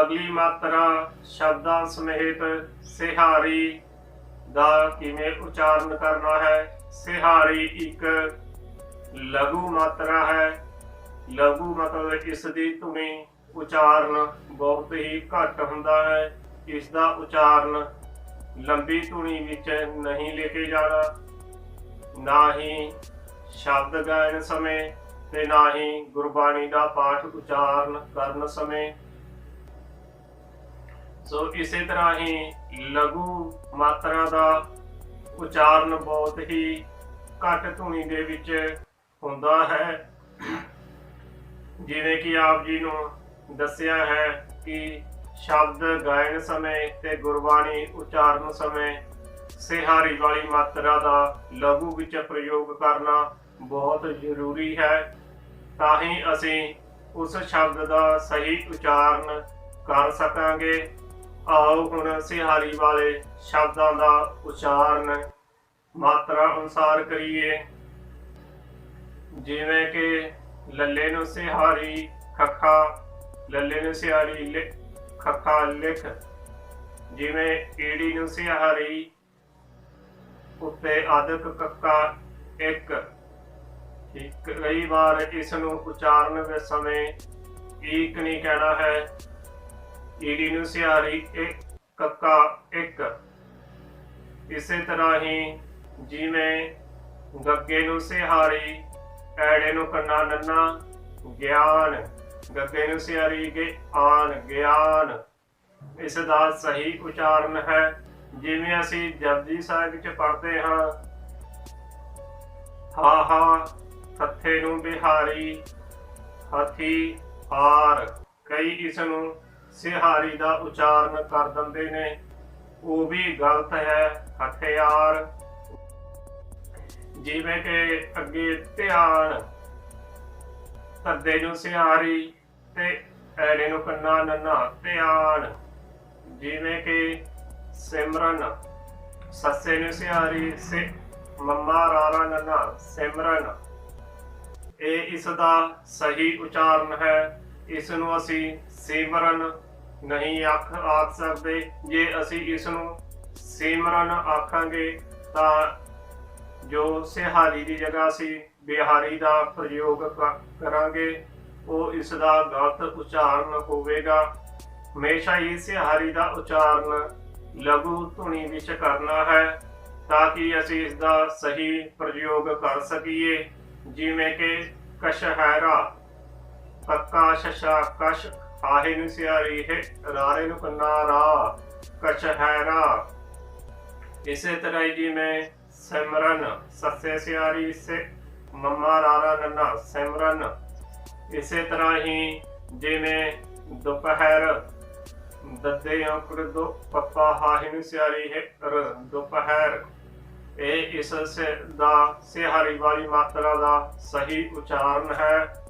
ਅਗਲੀ ਮਾਤਰਾ ਸ਼ਬਦਾਂ ਸਮੇਤ ਸਿਹਾਰੀ ਦਾ ਕਿਵੇਂ ਉਚਾਰਨ ਕਰਨਾ ਹੈ? ਸਿਹਾਰੀ ਇੱਕ ਲਘੂ ਮਾਤਰਾ ਹੈ। ਲਘੂ ਮਤਲਬ ਇਸ ਦੀ ਧੁਨੀ ਉਚਾਰਨ ਬਹੁਤ ਹੀ ਘੱਟ ਹੁੰਦਾ ਹੈ। ਇਸ ਦਾ ਉਚਾਰਨ ਲੰਬੀ ਧੁਨੀ ਵਿੱਚ ਨਹੀਂ ਲੈ ਕੇ ਜਾਣਾ। ਨਾ ਹੀ ਸ਼ਬਦ ਗਾਇਨ ਸਮੇਂ ਤੇ ਨਾ ਹੀ ਗੁਰਬਾਣੀ ਦਾ ਪਾਠ ਉਚਾਰਨ ਕਰਨ ਸਮੇਂ ਸੋ ਇਸੇ ਤਰ੍ਹਾਂ ਹੀ ਲਘੂ ਮਾਤਰਾ ਦਾ ਉਚਾਰਨ ਬਹੁਤ ਹੀ ਘੱਟ ਧੁਨੀ ਦੇ ਵਿੱਚ ਹੁੰਦਾ ਹੈ। ਜਿਵੇਂ ਕਿ ਆਪ ਜੀ ਨੂੰ ਦੱਸਿਆ ਹੈ ਕਿ ਸ਼ਬਦ ਗਾਇਨ ਸਮੇਂ ਤੇ ਗੁਰਬਾਣੀ ਉਚਾਰਨ ਸਮੇਂ ਸਿਹਾਰੀ ਵਾਲੀ ਮਾਤਰਾ ਦਾ ਲਘੂ ਵਿੱਚ ਪ੍ਰਯੋਗ ਕਰਨਾ ਬਹੁਤ ਜ਼ਰੂਰੀ ਹੈ। ਤਾਂ ਹੀ ਅਸੀਂ ਉਸ ਸ਼ਬਦ ਦਾ ਸਹੀ ਉਚਾਰਨ ਕਰ ਸਕਾਂਗੇ। ਆਓ ਹੁਣ ਸਿਹਾਰੀ ਵਾਲੇ ਸ਼ਬਦਾਂ ਦਾ ਉਚਾਰਨ ਮਾਤਰਾ ਅਨੁਸਾਰ ਕਰੀਏ। ਜਿਵੇਂ ਕਿ ਲੱਲੇ ਨੂੰ ਸਿਹਾਰੀ ਖੱਖਾ, ਲੱਲੇ ਨੂੰ ਸਿਹਾਰੀ ਖੱਖਾ ਲਿਖ। ਜਿਵੇਂ ਈੜੀ ਨੂੰ ਸਿਹਾਰੀ ਉੱਤੇ ਆਦਿਕ ਕੱਕਾ ਇੱਕ। ਠੀਕ ਕਈ ਵਾਰ ਇਸ ਨੂੰ ਉਚਾਰਨ ਦੇ ਸਮੇਂ ਈਕ ਨਹੀਂ ਕਹਿਣਾ ਹੈ। ਈੜੀ ਨੂੰ ਸਿਹਾਰੀ ਇੱਕ ਕੱਕਾ ਇੱਕ। ਇਸੇ ਤਰ੍ਹਾਂ ਹੀ ਜਿਵੇਂ ਗੱਗੇ ਨੂੰ ਸਿਹਾਰੀ, ਐੜੇ ਨੂੰ ਕੰਨਾ ਨੰਨਾ, ਗਿਆਨ। ਗੱਗੇ ਨੂੰ ਸਿਹਾਰੀ ਗੇ ਆਨ, ਗਿਆਨ। ਇਸ ਦਾ ਸਹੀ ਉਚਾਰਨ ਹੈ। ਜਿਵੇਂ ਅਸੀਂ ਜਪਜੀ ਸਾਹਿਬ ਵਿੱਚ ਪੜ੍ਹਦੇ ਹਾਂ, ਹਾ ਹਾ ਥੱਥੇ ਨੂੰ ਬਿਹਾਰੀ, ਹਾਥੀ ਹਾਰ ਕਈ ਇਸ ਨੂੰ ਸਿਹਾਰੀ ਦਾ ਉਚਾਰਨ ਕਰ ਦਿੰਦੇ ਨੇ। ਉਹ ਵੀ ਗਲਤ ਹੈ, ਹਥਿਆਰ। ਜਿਵੇਂ ਕਿ ਅੱਗੇ ਧਿਆਨ ਧੱਦੇ ਨੂੰ ਸਿਹਾਰੀ ਤੇ ਐੜੇ ਨੂੰ ਕੰਨਾ ਨੰਨਾ, ਧਿਆਨ। ਜਿਵੇਂ ਕਿ ਸਿਮਰਨ, ਸੱਸੇ ਨੂੰ ਸਿਹਾਰੀ, ਸੇ ਮੰਮਾ ਰਾਰਾ ਨੰਨਾ, ਸਿਮਰਨ। ਇਹ ਇਸ ਦਾ ਸਹੀ ਉਚਾਰਨ ਹੈ। ਇਸ ਨੂੰ ਅਸੀਂ ਸਿਮਰਨ ਨਹੀਂ ਆਖ ਆਖ ਸਕਦੇ। ਜੇ ਅਸੀਂ ਇਸ ਨੂੰ ਸਿਮਰਨ ਆਖਾਂਗੇ, ਤਾਂ ਜੋ ਸਿਹਾਰੀ ਦੀ ਜਗ੍ਹਾ ਅਸੀਂ ਬਿਹਾਰੀ ਦਾ ਪ੍ਰਯੋਗ ਕ- ਕਰਾਂਗੇ, ਉਹ ਇਸ ਦਾ ਗਲਤ ਉਚਾਰਨ ਹੋਵੇਗਾ। ਹਮੇਸ਼ਾ ਹੀ ਸਿਹਾਰੀ ਦਾ ਉਚਾਰਨ ਲਘੂ ਧੁਨੀ ਵਿੱਚ ਕਰਨਾ ਹੈ, ਤਾਂ ਕਿ ਅਸੀਂ ਇਸ ਦਾ ਸਹੀ ਪ੍ਰਯੋਗ ਕਰ ਸਕੀਏ। ਜਿਵੇਂ ਕਿ ਕਸ਼ਹਿਰਾ ਪੱਕਾ ਸ਼ਸ਼ਾ ਆਹੇ ਨੂੰ ਸਿਆਰੀ ਹੈ, ਰਾਰੇ ਨੂੰ ਕੰਨਾ ਰਾ ਕਸ਼ਹਿਰਾ ਇਸੇ ਤਰ੍ਹਾਂ ਹੀ ਜਿਵੇਂ ਸਿਮਰਨ, ਸੱਸੇ ਸਿਆਰੀ ਸੇ ਮੰਮਾ ਰਾਰਾ ਨੰਨਾ, ਸਿਮਰਨ। ਇਸੇ ਤਰ੍ਹਾਂ ਹੀ ਜਿਵੇਂ ਦੁਪਹਿਰ ਦੱਦੇ ਅੰਕੜ ਦੋ, ਪੱਪਾ ਹਾਹੇ ਨੂੰ ਸਿਆਰੀ ਹੈ ਦੁਪਹਿਰ। ਇਹ ਇਸ ਦਾ ਸਿਹਾਰੀ ਵਾਲੀ ਮਾਤਰਾ ਦਾ ਸਹੀ ਉਚਾਰਨ ਹੈ।